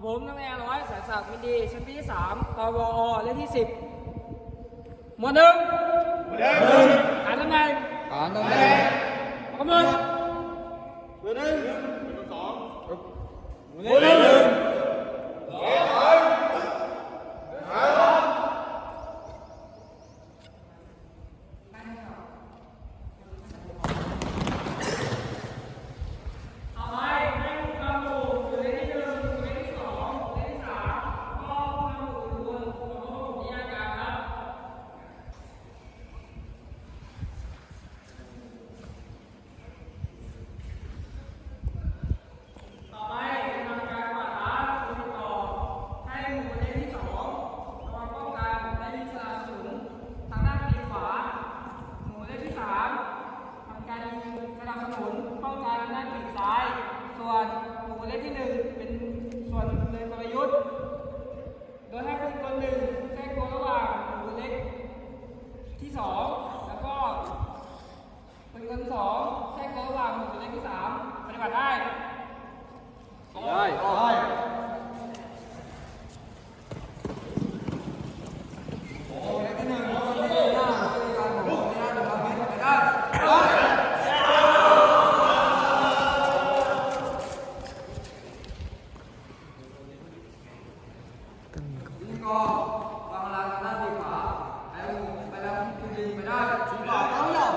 กับผมนักเรียนร้อยสายศักดิ์มินดีชั้นที่สามปวอเลขที่สิบหมวดหนึ่งฐานตำแหน่งฐานตำแหน่งกำลังหมวดหนึ่งหมวดสองหมวดหนึ่ง ต่อไปเป็นทำการกวาดล้างติดต่อให้หมู่เลขที่สองระวังป้องกันและยิงสนับสนุนทางด้านปีกขวา หมู่เลขที่สามทำการยิงสนับสนุนป้องกันทางด้านปีกซ้าย ส่วนหมู่เล็กที่หนึ่งเป็นส่วนเดินกลยุทธ์ โดยให้คนคนหนึ่งแทรกตัวระหว่างหมู่เล็กที่สองแล้วก็เป็นคนสองแทรกตัวระหว่างหมู่เล็กที่สามปฏิบัติได้ได้ ยิงก็วางหลังทางด้านปีกขวาไอ้หมู่ไปแล้วคุณยิงไปได้ชุดขวาเอาหรอก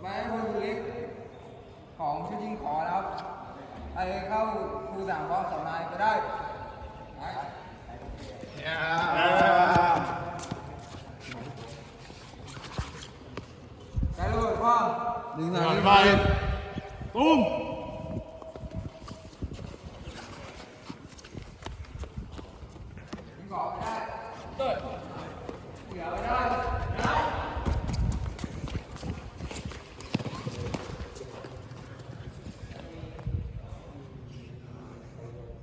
ไม่ให้คนเล็ก ของชุดยิงขอนะครับไอ้เข้าครูสั่งเพราะสองนายก็ได้ไปไปเลยพ่อหนึ่งหนาน่อยทีไปตุ้ม ยิงขอไม่ได้เติดเหลือไม่ได้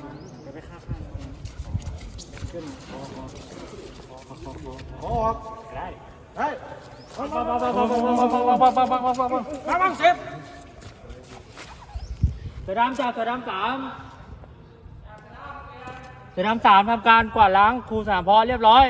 สือดำจากเสือดำโรงเรียนอันนี้เสือดำเกิดได้ทำการกวาดล้างครูติดต่อเรียบร้อยเปลี่ยนมาบังเจ็บเสือดำจากเสือดำสามเสือดำสามทำการกวาดล้างครูสนามพอเรียบร้อย